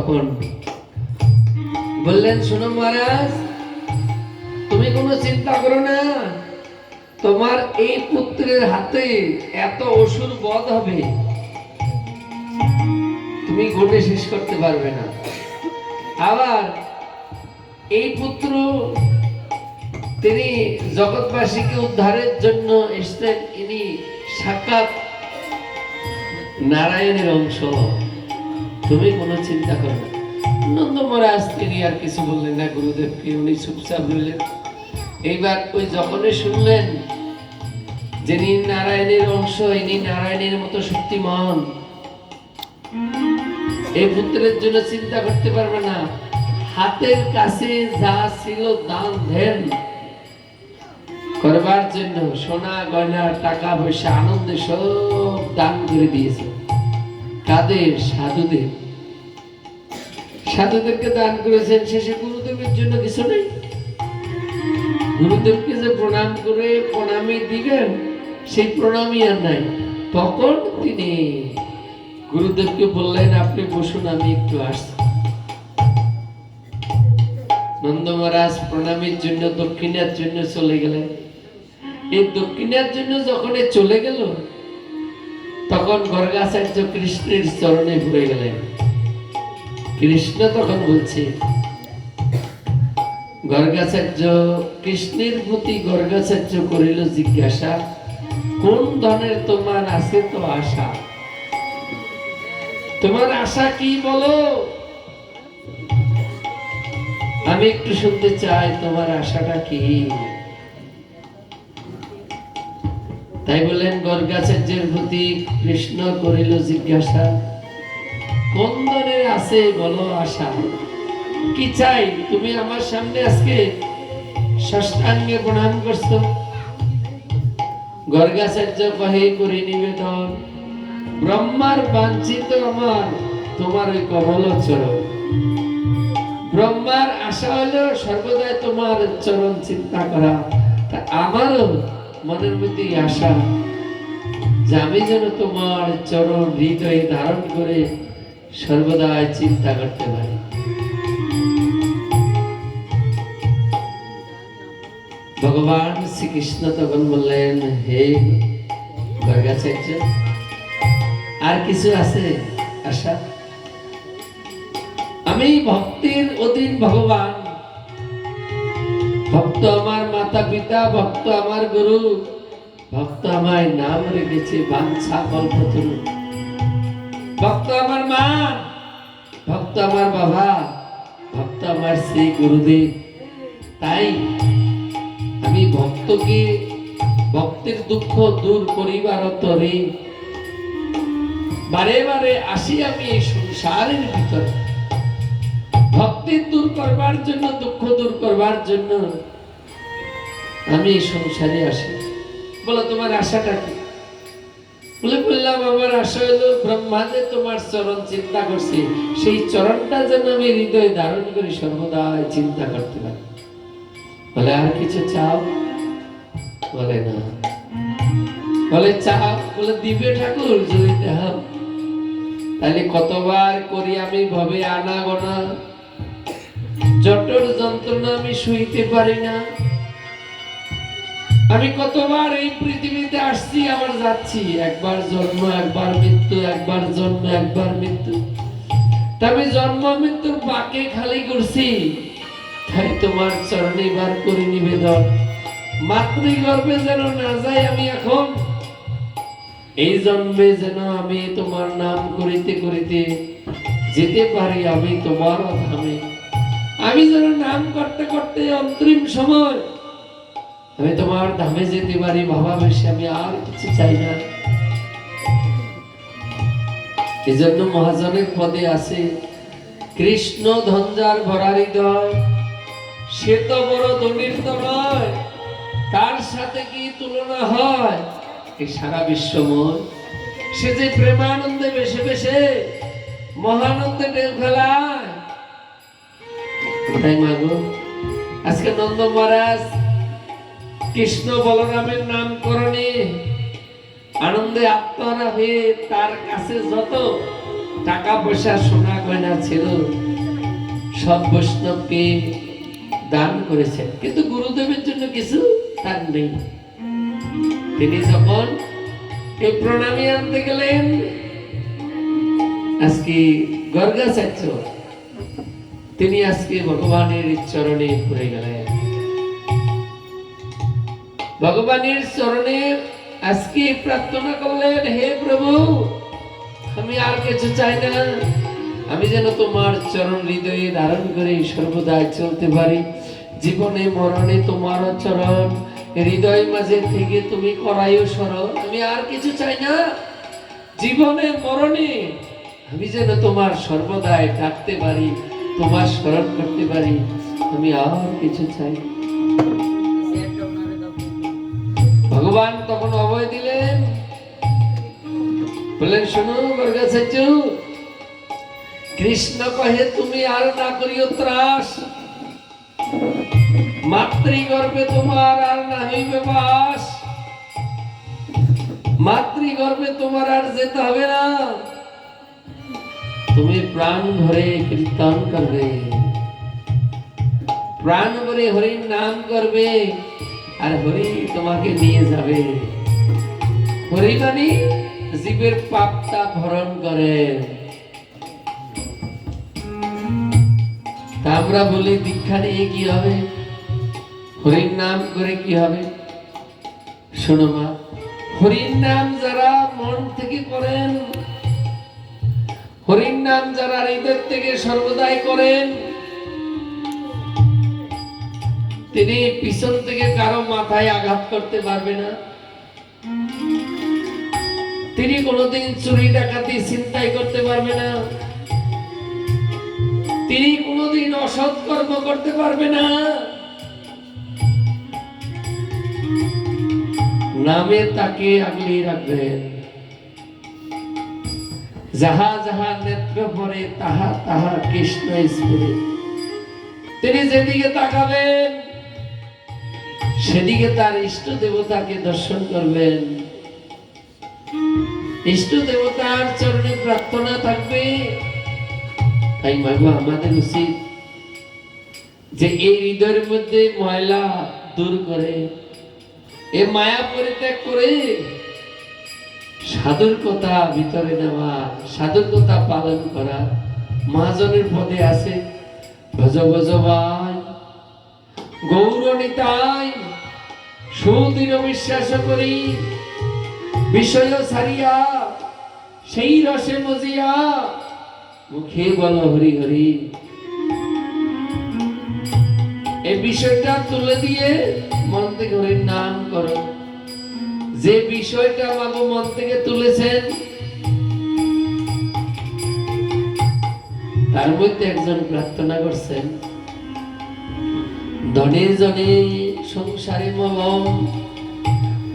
তখন বললেন, শোনো মহারাজ, তুমি কোনো চিন্তা করো না। তোমার এই পুত্রের হাতে এত অসুর বধ হবে। তুমি গোটে শেষ করতে পারবে না। আবার এই পুত্র তিনি জগৎবাসীকে উদ্ধারের জন্য এসছেন। ইনি সাক্ষাৎ নারায়ণের অংশ। তুমি কোনো চিন্তা করো না। নন্দ মহারাজ, তিনি আর কিছু বললেন না, গুরুদেবকে উনি চুপচাপ রইলেন। এইবার ওই যখনই শুনলেন যিনি নারায়ণের অংশ ইনি নারায়ণের মতো শক্তিমান, এই পুত্রের জন্য চিন্তা করতে পারবে না। হাতের কাছে যা ছিল দান ধ্যান করবার জন্য সোনা, গয়না, টাকা, পয়সা, আনন্দে সব দান করে দিয়েছে। কাদের সাধুদের। সাধুদেরকে দান করেছেন শেষে গুরুদেবের জন্য কিছু নেই। গুরুদেবকে যে প্রণাম করে প্রণামী দিবেন, সেই প্রণামই আর নাই। তখন তিনি গুরুদেবকে বললেন, আপনি বসুন, আমি একটু আসছি। নন্দ মহারাজ প্রণামীর জন্য, দক্ষিণের জন্য চলে গেলেন। এই দক্ষিণের জন্য যখন চলে গেল তখন গর্গাচার্য কৃষ্ণের চরণে ঘুরে গেলেন। কৃষ্ণ তখন বলছে, গর্গাচার্য, কৃষ্ণের প্রতি গর্গাচার্য করিল জিজ্ঞাসা, কোন ধনের তোমার আছে তো আশা? তোমার আশা কি বলো? আমি একটু শুনতে চাই, তোমার আশাটা কি? তাই বললেন গর্গাচার্যের প্রতি কৃষ্ণ করিল জিজ্ঞাসা, কোন ধরনের আছে বলো আশা? কি চাই? তুমি আমার সামনে আজকে ষষ্ঠাঙ্গে প্রণাম করছ। গর্গাচার্য কহে করি নিবেদন, ব্রহ্মার বাঞ্ছিত আমার তোমার ওই কমল চরণ। ব্রহ্মার আশা হলো সর্বদাই তোমার চরণ চিন্তা করা। আমারও মনের মধ্যে আশা, যে আমি যেন তোমার চরণ হৃদয়ে ধারণ করে সর্বদাই চিন্তা করতে পারি। ভগবান শ্রীকৃষ্ণ তখন বললেন, হে গর্গাচার্য আর কিছু আছে আশা? আমি ভক্তির অধীন ভগবান। ভক্ত আমার মাতা পিতা ভক্ত আমার গুরু। ভক্ত আমায় নাম রেখেছে, বাঞ্ছা কল্পতরু ভক্ত আমার মা, ভক্ত আমার বাবা, ভক্ত আমার শ্রী গুরুদেব। তাই আমি ভক্তকে, ভক্তের দুঃখ দূর করিবার তরে বারে বারে আসি আমি এই সংসারের ভিতরে। ভক্তি দূর করবার জন্য, দুঃখ দূর করবার জন্য আমি এই সংসারে আসি। বলো, তোমার আশাটা কি? বলে বললাম, আমার আশা হলো ব্রহ্মাণ্ডে তোমার চরণ চিন্তা করছি। সেই চরণটা যেন আমি হৃদয়ে ধারণ করি সর্বদা চিন্তা করতে পারি বলে, আর কিছু চাও? বলে, না। বলে, চাও? বলে, দিবে ঠাকুর, যদি দেখাও। তাহলে কতবার করি আমি ভবে আনা গোনা জটর যন্ত্রণা আমি শুইতে পারি না। আমি কতবার এই পৃথিবীতে আসছি, আবার যাচ্ছি। একবার জন্ম, একবার মৃত্যু, একবার জন্ম, একবার মৃত্যু। আমি জন্ম, মৃত্যুর বাকে খালি করছি তাই তোমার চরণে বার করে নিবেদন। মাতৃগর্ভে যেন না যাই আমি এখন, এই জন্মে যেন আমি তোমার নাম করিতে করিতে যেতে পারি আমি তোমার ধামে আমি যেন নাম করতে করতে অন্তিম সময় আমি তোমার ধামে যেতে পারি বাবা বেশি, আমি আর কিছু চাই না। এজন্য মহাজনের পদে আছে, কৃষ্ণ ধঞ্জার ভরা হৃদয়। সে তো বড় ধনির তো নয়, তার সাথে কি তুলনা হয়? এই সারা বিশ্বময়, সে যে প্রেমানন্দে বেশে বেশে, মহানন্দে ঢেউ খেলায়। তাই মাগো আজকে নন্দ মহারাজ কৃষ্ণ বলরামের নামকরণে আনন্দে আত্মহারা হয়ে তার কাছে যত টাকা পয়সা সোনা গয়না ছিল, সব বৈষ্ণবকে দান করেছেন। কিন্তু গুরুদেবের জন্য কিছু তার নেই। তিনি যখন এই প্রণামী আনতে গেলেন, আজকে গর্গাচার্য, তিনি আজকে ভগবানের চরণে পড়ে গেলেন। ভগবানের চরণে আজকে প্রার্থনা করলেন, হে প্রভু, আমি আর কিছু চাই না। আমি যেন তোমার চরণ হৃদয়ে ধারণ করে সর্বদা চলতে পারি। জীবনে, মরণে তোমার চরণ, হৃদয় মাঝে থেকে তুমি করাইও স্মরণ আমি আর কিছু চাই না। জীবনে, মরণে আমি যেন তোমার সর্বদাই ডাকতে পারি, তোমার স্মরণ করতে পারি। আমি আর কিছু চাই না। শোনো গর্গাচার্য কৃষ্ণ কহে, তুমি আর না করিও ত্রাস। মাতৃগর্ভে তোমার আর না হইবে বাস মাতৃগর্ভে তোমার আর যেতে হবে না। তুমি প্রাণ ভরে কীর্তন করবে। প্রাণ ভরে হরির নাম করবে আর হরি তোমাকে নিয়ে যাবে। হরি মানে জীবের পাপটা ভরণ করে। আমরা বলি, দীক্ষা নিয়ে কি হবে? হরির নাম করে কি হবে? শোনো মা, হরির নাম যারা মন থেকে করেন, হরির নাম যারা হৃদয় থেকে সর্বদাই করেন, তিনি পিছন থেকে কারও মাথায় আঘাত করতে পারবে না। তিনি কোনোদিন চুরি ডাকাতি চিন্তাই করতে পারবে না। তিনি কোনোদিন অসৎ কর্ম করতে পারবে না। নামে তাকে আগলে রাখবেন যাহা যাহা নেত্র পরে তাহা তাহা কৃষ্ণ স্ফুরে। তিনি যেদিকে তাকাবেন, সেদিকে তার ইষ্ট দেবতাকে দর্শন করবেন। ইষ্ট দেবতার চরণে প্রার্থনা থাকবে। তাই মাগো, আমাদের উচিত যে এই হৃদয়ের মধ্যে ময়লা দূর করে এ মায়া পরিত্যাগ করে সাধুর কথা ভিতরে নেওয়া, সাধুর কথা পালন করা। মহাজনের পদে আছে, ভজ ভজ ভাই। গৌরণিতাই সুদৃঢ় বিশ্বাস করি। বিষয় ছাড়িয়া সেই রসে মজিয়া, মুখে বল হরি হরি। এই বিষয়টা তুলে দিয়ে মন থেকে হরির নাম করো। যে বিষয়টা বাবু মন থেকে তুলেছেন, তার মধ্যে একজন প্রার্থনা করছেন, ধনে জনে সংসারে মলম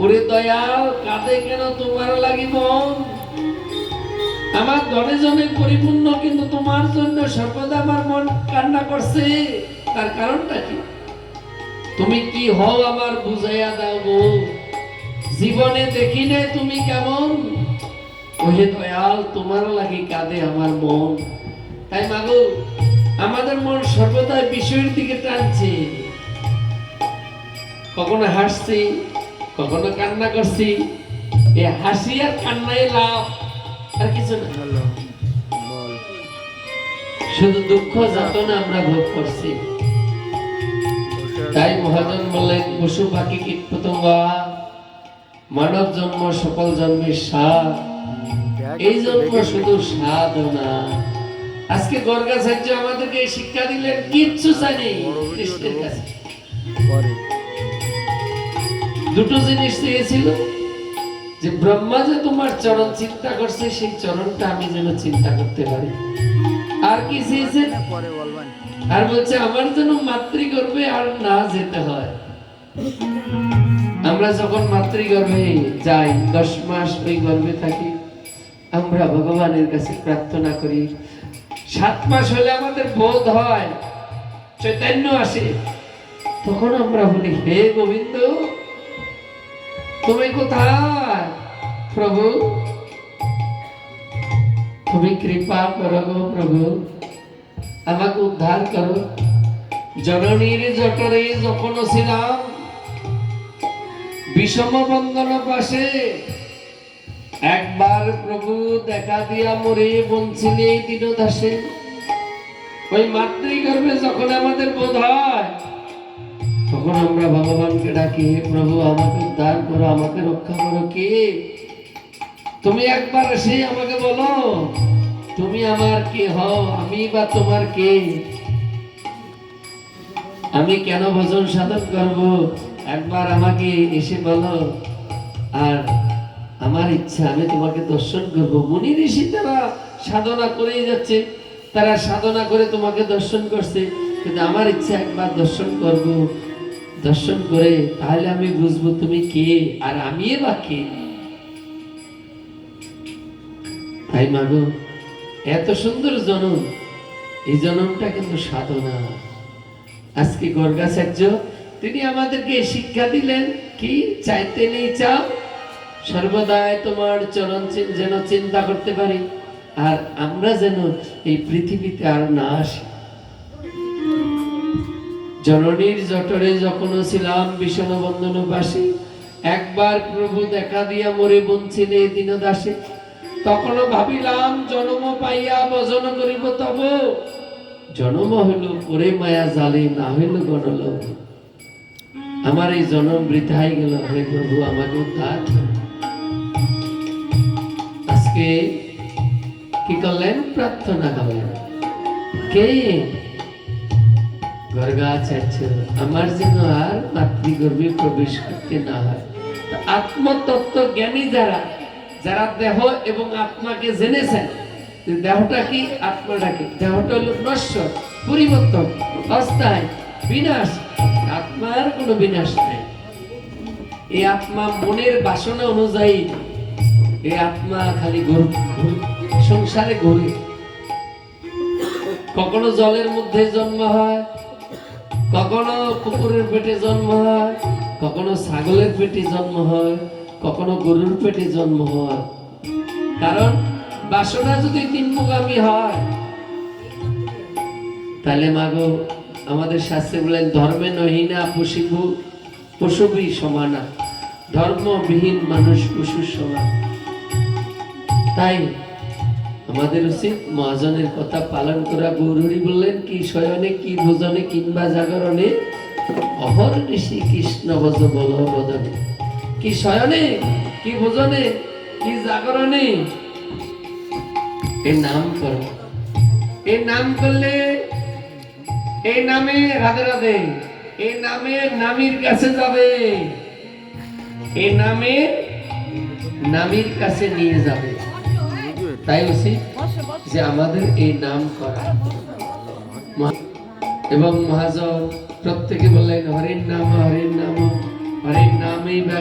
ওরে দয়াল, কাঁদে কেন তোমার লাগিব আমার ধনে জনে পরিপূর্ণ, কিন্তু তোমার জন্য সর্বদা আমার মন কান্না করছে। তার কারণটা কি? তুমি কি হও আমার বুঝাইয়া দাও গো জীবনে দেখি নাই তুমি কেমন? ওহে দয়াল, তোমার লাগি কাঁদে আমার মন। তাই মাগো আমাদের মন সর্বদা বিষয়ের দিকে টানছে। কখনো হাসছি কখনো কান্না করছি এ হাসি আর কান্নায় লাভ আর কিছু না। শুধু দুঃখ যাতনা আমরা ভোগ করছি। তাই মহাজন বললেন পশু পাখি কীট পতঙ্গ মানব জন্ম সকল জন্মের স্বাদ। এই জন্ম শুধু সাধনা। আজকে গর্গাচার্য আমাদেরকে শিক্ষা দিলেন কিচ্ছু জানি কৃষ্ণের কাছে। দুটো জিনিস চেয়েছিল যে ব্রহ্মা যে তোমার চরণ চিন্তা করছে সেই চরণটা আমি যেন চিন্তা করতে পারি। আর কি চেয়েছে? আর বলছে আমার যেন মাতৃগর্ভে আর না যেতে হয়। আমরা যখন মাতৃগর্ভে যাই দশ মাস ওই গর্ভে থাকি আমরা ভগবানের কাছে প্রার্থনা করি সাত মাস হলে আমাদের বোধ হয় চৈতন্য আসে। তখন আমরা বলি হে গোবিন্দ তুমি কোথায়? প্রভু? তুমি কৃপা করো গো প্রভু। আমাকে উদ্ধার করো। জননীর জটরে যখন ছিলাম, বিষম বন্ধন পাশে একবার প্রভু দেখা দিয়া মরে বঞ্চিলে এই দিনদাসে। ওই মাতৃগর্ভে যখন আমাদের বোধ হয় তখন আমরা ভগবানকে ডাকি, প্রভু, আমাকে উদ্ধার করো, আমাকে রক্ষা করো কে? তুমি একবার এসে আমাকে বলো, তুমি আমার কে? হও, আমি বা তোমার কে? আমি কেন ভজন সাধন করব? একবার আমাকে এসে বলো। আর আমার ইচ্ছা, আমি তোমাকে দর্শন করব। মুনি ঋষি তারা সাধনা করেই যাচ্ছে, তারা সাধনা করে তোমাকে দর্শন করছে। কিন্তু আমার ইচ্ছা একবার দর্শন করব। দর্শন করে তাহলে আমি বুঝব তুমি কে আর আমি বা কে? তাই মাগো, এত সুন্দর জনম, এই জনমটা কিন্তু সাধনা। আজকে গর্গাচার্য, তিনি আমাদেরকে শিক্ষা দিলেন, কি চাইতে নেই চাও, সর্বদাই তোমার চরণ যেন চিন্তা করতে পারি, আর আমরা যেন এই পৃথিবীতে আর না আসি। জননীর জটরে যখন ছিলাম বিষণ বন্ধন বাসে একবার প্রভু দেখা দিয়া মরে বঞ্চিলে দিন দাসে তখনও ভাবিলাম, জন্ম পাইয়া ভজন করিব তব। জন্ম হইল পরে মায়া জালে না হইল গণল আমার এই জনম বৃথাই গেল, হে প্রভু, আমাকে উদ্ধার আজকে কি করলেন? প্রার্থনা করলেন। কে? আমার আর মাতৃগর্ভে প্রবেশ করতে না হয়। আত্মতত্ত্ব জ্ঞানী যারা যারা দেহ এবং আত্মাকে জেনেছেন দেহটা কি দেহটা হলো নশ্বর পরিবর্তন, অস্থায়, বিনাশ। আত্মার কোনো বিনাশ এই আত্মা মনের বাসনা অনুযায়ী, এই আত্মা খালি সংসারে ঘুরে। কখনো জলের মধ্যে জন্ম হয় কখনো কুকুরের পেটে জন্ম হয়, কখনো ছাগলের পেটে জন্ম হয়, কখনো গরুর পেটে জন্ম হয়। কারণ বাসনা যদি নিম্নগামী হয়, তাহলে মাগো আমাদের শাস্ত্রে বলেন, ধর্মে নহিনা পশুভু পশুবি সমানা। ধর্মবিহীন মানুষ পশুর সমান। তাই আমাদের উচিত মহাজনের কথা পালন করা গৌরী বললেন, কি শয়নে, কি ভোজনে, কিংবা জাগরণে? অহর ঋষি কৃষ্ণ ভজ বল বদনে। কি শয়নে, কি ভোজনে, কি জাগরণে? এই নাম করো। এই নাম করলে এই নামে রাধে রাধে এই নামে নামির কাছে যাবে। এই নামে নামির কাছে নিয়ে যাবে। তাই উচিত যে আমাদের এই নাম করা। এবং মহাজন প্রত্যেকে বললেন হরের নাম হরের নাম হরের নামেই বা